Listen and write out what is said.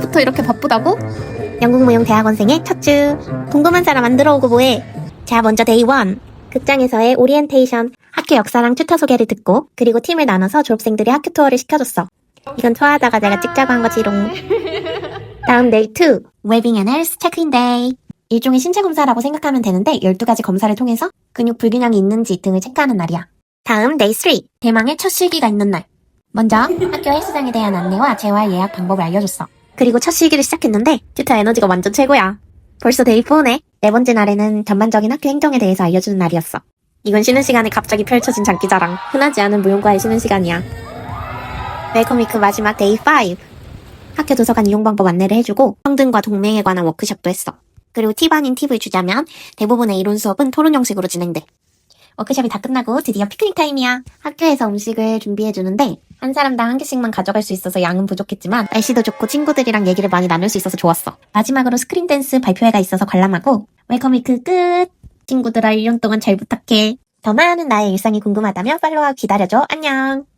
주부터 이렇게 바쁘다고? 영국무용 대학원생의 첫 주. 궁금한 사람 안 들어오고 뭐해? 자, 먼저 데이 원. 극장에서의 오리엔테이션. 학교 역사랑 튜터 소개를 듣고, 그리고 팀을 나눠서 졸업생들이 학교 투어를 시켜줬어. 이건 토하다가 내가 찍자고 한 거지롱. 다음 데이 2. 웨빙 앤 헬스 체크인 데이. 일종의 신체 검사라고 생각하면 되는데 12가지 검사를 통해서 근육 불균형이 있는지 등을 체크하는 날이야. 다음 데이 3. 대망의 첫 실기가 있는 날. 먼저 학교 헬스장에 대한 안내와 재활 예약 방법을 알려줬어. 그리고 첫 실기를 시작했는데 튜터 에너지가 완전 최고야. 벌써 데이 4네. 네 번째 날에는 전반적인 학교 행정에 대해서 알려주는 날이었어. 이건 쉬는 시간에 갑자기 펼쳐진 장기자랑. 흔하지 않은 무용과의 쉬는 시간이야. 웰컴 위크 마지막 데이 5. 학교 도서관 이용 방법 안내를 해주고 평등과 동맹에 관한 워크숍도 했어. 그리고 팁 아닌 팁을 주자면 대부분의 이론 수업은 토론 형식으로 진행돼. 워크숍이 다 끝나고 드디어 피크닉 타임이야. 학교에서 음식을 준비해주는데 한 사람당 한 개씩만 가져갈 수 있어서 양은 부족했지만 날씨도 좋고 친구들이랑 얘기를 많이 나눌 수 있어서 좋았어. 마지막으로 스크린 댄스 발표회가 있어서 관람하고 웰컴 위크 끝! 친구들아 1년 동안 잘 부탁해. 더 많은 나의 일상이 궁금하다면 팔로우하고 기다려줘. 안녕!